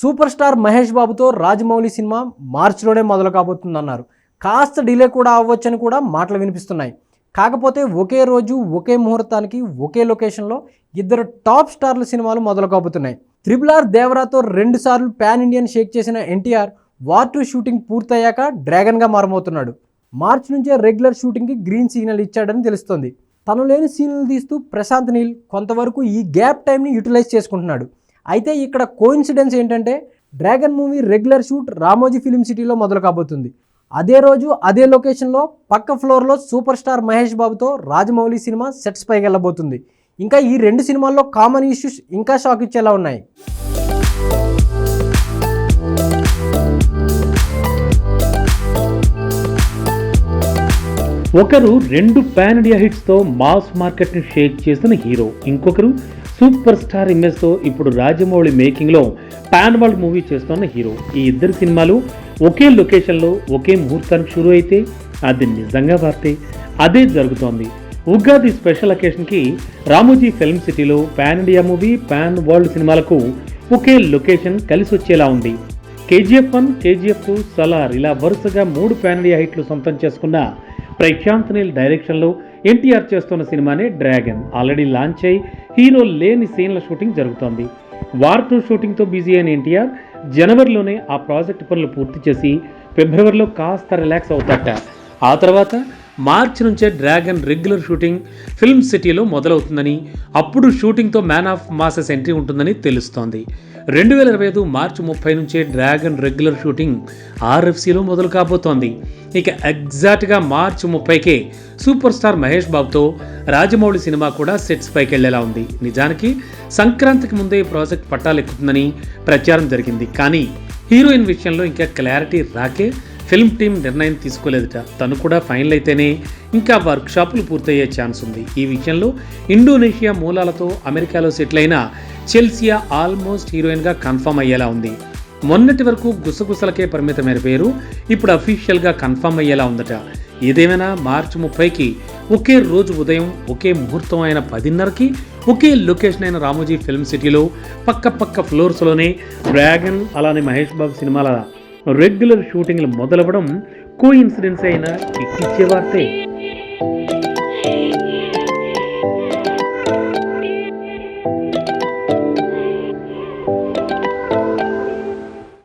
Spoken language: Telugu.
సూపర్ స్టార్ మహేష్ బాబుతో రాజమౌళి సినిమా మార్చిలోనే మొదలు కాబోతుందన్నారు కాస్త డిలే కూడా అవ్వచ్చని కూడా మాటలు వినిపిస్తున్నాయి. కాకపోతే ఒకే రోజు ఒకే ముహూర్తానికి ఒకే లొకేషన్లో ఇద్దరు టాప్ స్టార్ల సినిమాలు మొదలు కాబోతున్నాయి త్రిబుల్ ఆర్ దేవరాతో రెండుసార్లు ప్యాన్ పాన్ ఇండియన్ షేక్ చేసిన ఎన్టీఆర్ వార్ టూ షూటింగ్ పూర్తయ్యాక డ్రాగన్గా మారమవుతున్నాడు మార్చ్ నుంచే రెగ్యులర్ షూటింగ్కి గ్రీన్ సిగ్నల్ ఇచ్చాడని తెలుస్తోంది. తను లేని సీన్లు తీస్తూ ప్రశాంత్ నీల్ కొంతవరకు ఈ గ్యాప్ టైంని యూటిలైజ్ చేసుకుంటున్నాడు. అయితే ఇక్కడ కోయిన్సిడెన్స్ ఏంటంటే Dragon movie regular shoot Ramoji film సిటీలో మొదలు కాబోతుంది. అదే రోజు అదే లొకేషన్లో పక్క ఫ్లోర్లో సూపర్ స్టార్ మహేష్ బాబుతో రాజమౌళి సినిమా సెట్స్ పైకి వెళ్ళబోతుంది. ఇంకా ఈ రెండు సినిమాల్లో కామన్ ఇష్యూస్ ఇంకా షాక్ ఇచ్చేలా ఉన్నాయి. ఒకరు రెండు పాన్ ఇండియా హిట్స్తో మాస్ మార్కెట్ని షేక్ చేసిన హీరో. ఇంకొకరు సూపర్ స్టార్ ఇమేజ్తో ఇప్పుడు రాజమౌళి మేకింగ్లో పాన్ వరల్డ్ మూవీ చేస్తున్న హీరో. ఈ ఇద్దరు సినిమాలు ఒకే లొకేషన్లో ఒకే ముహూర్తానికి షురూ అయితే అది నిజంగా వార్తే. అదే జరుగుతోంది. ఉగాది స్పెషల్ అకేషన్కి రామోజీ ఫిల్మ్ సిటీలో pan India movie pan world సినిమాలకు ఒకే లొకేషన్ కలిసి వచ్చేలా ఉంది. KGF one KGF two Salaar ఇలా వరుసగా మూడు పాన్ ఇండియా హిట్లు సొంతం చేసుకున్న ప్రశాంత్ నీల్ డైరెక్షన్లో ఎన్టీఆర్ చేస్తున్న సినిమానే డ్రాగన్. ఆల్రెడీ లాంచ్ అయి హీరో లేని సీన్ల షూటింగ్ జరుగుతోంది. వార్ టూ షూటింగ్తో బిజీ అయిన ఎన్టీఆర్ జనవరిలోనే ఆ ప్రాజెక్ట్ పనులు పూర్తి చేసి ఫిబ్రవరిలో కాస్త రిలాక్స్ అవుతాట ఆ తర్వాత మార్చి నుంచే డ్రాగన్ రెగ్యులర్ షూటింగ్ ఫిల్మ్ సిటీలో మొదలవుతుందని అప్పుడు షూటింగ్తో మ్యాన్ ఆఫ్ మాసెస్ ఎంట్రీ ఉంటుందని తెలుస్తోంది. రెండు వేల ఇరవై ఐదు మార్చి ముప్పై నుంచే డ్రాగన్ రెగ్యులర్ షూటింగ్ ఆర్ఎఫ్సిలో మొదలు కాబోతోంది. ఇక ఎగ్జాక్ట్గా మార్చి ముప్పైకే సూపర్ స్టార్ మహేష్ బాబుతో రాజమౌళి సినిమా కూడా సెట్స్ పైకి వెళ్ళేలా ఉంది. నిజానికి సంక్రాంతికి ముందే ఈ ప్రాజెక్ట్ పట్టాలెక్కుతుందని ప్రచారం జరిగింది. కానీ హీరోయిన్ విషయంలో ఇంకా క్లారిటీ రాకే ఫిల్మ్ టీం నిర్ణయం తీసుకోలేదట. తను కూడా ఫైనల్ అయితేనే ఇంకా వర్క్షాపులు పూర్తయ్యే ఛాన్స్ ఉంది. ఈ విషయంలో ఇండోనేషియా మూలాలతో అమెరికాలో సెటిల్ అయిన చెల్సియా ఆల్మోస్ట్ హీరోయిన్గా కన్ఫర్మ్ అయ్యేలా ఉంది. మొన్నటి వరకు గుసగుసలకే పరిమితమైన పేరు ఇప్పుడు అఫీషియల్గా కన్ఫర్మ్ అయ్యేలా ఉందట. ఏదేమైనా మార్చి ముప్పైకి ఒకే రోజు ఉదయం ఒకే ముహూర్తం అయిన పదిన్నరకి ఒకే లొకేషన్ అయిన రామోజీ ఫిల్మ్ సిటీలో పక్క పక్క ఫ్లోర్స్లోనే డ్రాగన్ అలానే మహేష్ బాబు సినిమాల రెగ్యులర్ షూటింగ్లు మొదలవ్వడం కో ఇన్సిడెన్స్ అయినా ఇచ్చే వార్తే